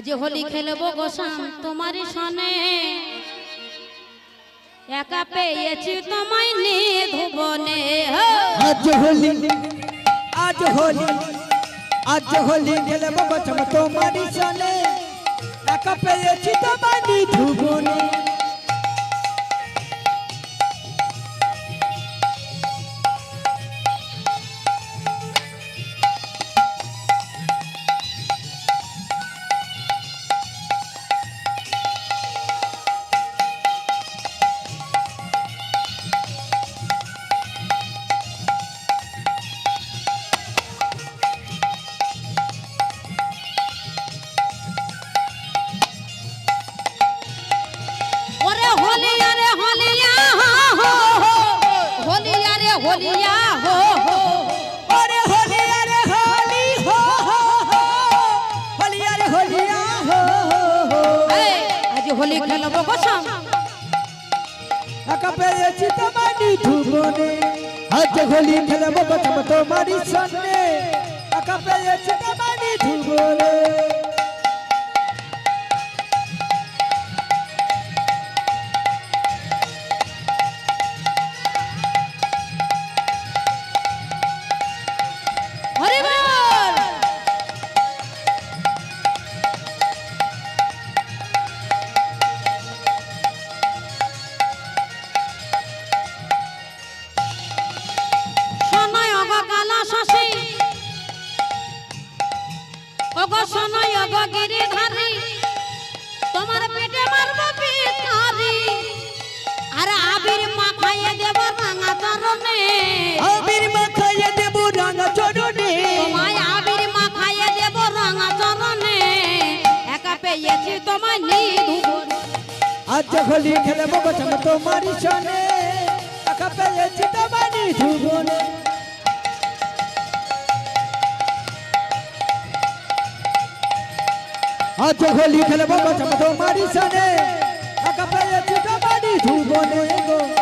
আজ হোলি খেলব গোসাম তোমার সনে। একা পেয়েছি তোমায় নিয়ে ভুবনে। আজ হোলি আজ হোলি আজ হোলি খেলব গোসাম তোমার সনে। একা পেয়েছি তোমায় নিয়ে ওরে হোলি খেলব গোসাম একা পেয়েছি তোমারি ধুবনে আজ হোলি খেলব বচম তোমারি সনে একা পেয়েছি তোমারি ধুবনে অগ শোনায় অগ গিরিধারী তোমার পেটে মারবো পিতারি আর আবির মাখাইয়ে দেব রাঙা চরণে আবির মাথায় দেব রাঙা চরণে তোমায় আবির মাখাইয়ে দেব রাঙা চরণে একা পেয়েছি তোমায় নিধুবন আজ হোলি খেলব বচম তোমারি সনে। একা পেয়েছি আজ হোলি খেলব বচম তোমারি সনে একা পেয়েছি তোমারি ধুবনে গো একা